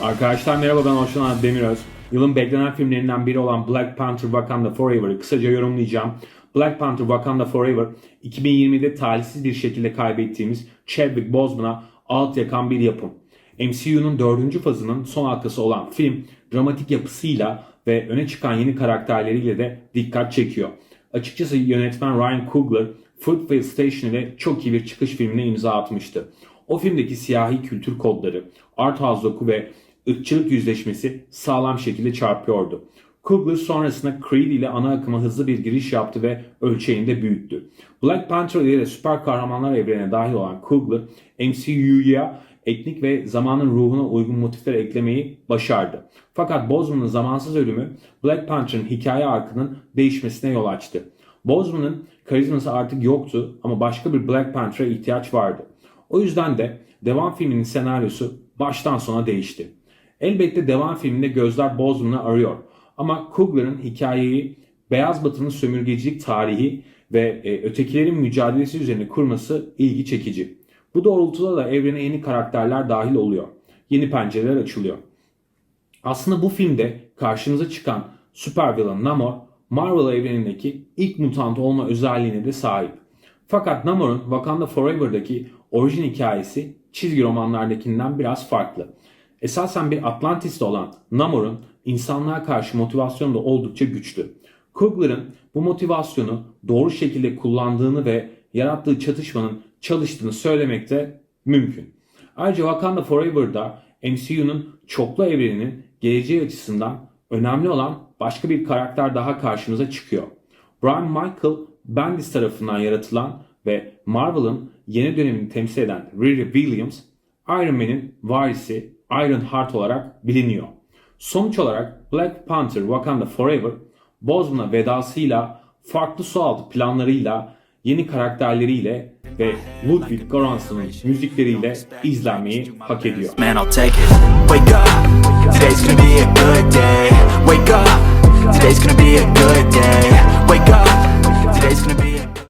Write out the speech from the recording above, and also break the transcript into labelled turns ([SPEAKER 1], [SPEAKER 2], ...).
[SPEAKER 1] Arkadaşlar merhaba ben Orçun Demiröz. Yılın beklenen filmlerinden biri olan Black Panther Wakanda Forever'ı kısaca yorumlayacağım. Black Panther Wakanda Forever 2020'de talihsiz bir şekilde kaybettiğimiz Chadwick Boseman'a alt yakan bir yapım. MCU'nun dördüncü fazının son halkası olan film dramatik yapısıyla ve öne çıkan yeni karakterleriyle de dikkat çekiyor. Açıkçası yönetmen Ryan Coogler Fruitvale Station ile çok iyi bir çıkış filmine imza atmıştı. O filmdeki siyahi kültür kodları, art house doku ve ırkçılık yüzleşmesi sağlam şekilde çarpıyordu. Coogler sonrasında Creed ile ana akıma hızlı bir giriş yaptı ve ölçeğinde büyüttü. Black Panther ile süper kahramanlar evrenine dahil olan Coogler, MCU'ya etnik ve zamanın ruhuna uygun motifler eklemeyi başardı. Fakat Boseman'ın zamansız ölümü Black Panther'ın hikaye arkının değişmesine yol açtı. Boseman'ın karizması artık yoktu ama başka bir Black Panther'a ihtiyaç vardı. O yüzden de devam filminin senaryosu baştan sona değişti. Elbette devam filminde gözler Boseman'ı arıyor ama Coogler'ın hikayeyi Beyaz Batı'nın sömürgecilik tarihi ve e, ötekilerin mücadelesi üzerine kurması ilgi çekici. Bu doğrultuda da evrene yeni karakterler dahil oluyor. Yeni pencereler açılıyor. Aslında bu filmde karşımıza çıkan süper villain Namor, Marvel evrenindeki ilk mutant olma özelliğine de sahip. Fakat Namor'un Wakanda Forever'daki orijin hikayesi çizgi romanlardakinden biraz farklı. Esasen bir Atlantis'te olan Namor'un insanlığa karşı motivasyonu da oldukça güçlü. Coogler'ın bu motivasyonu doğru şekilde kullandığını ve yarattığı çatışmanın çalıştığını söylemek de mümkün. Ayrıca Wakanda Forever'da MCU'nun çoklu evreninin geleceği açısından önemli olan başka bir karakter daha karşımıza çıkıyor. Brian Michael Bendis tarafından yaratılan ve Marvel'ın yeni dönemini temsil eden Riri Williams, Iron Man'in varisi Iron Heart olarak biliniyor. Sonuç olarak Black Panther Wakanda Forever, Boseman'a vedasıyla, farklı sualtı planlarıyla, yeni karakterleriyle ve Ludwig Göransson'un müzikleriyle izlenmeyi hak ediyor.
[SPEAKER 2] Man, I'll take it. Wake up, today's gonna be a good day. Wake up, today's gonna be a good day. Wake up,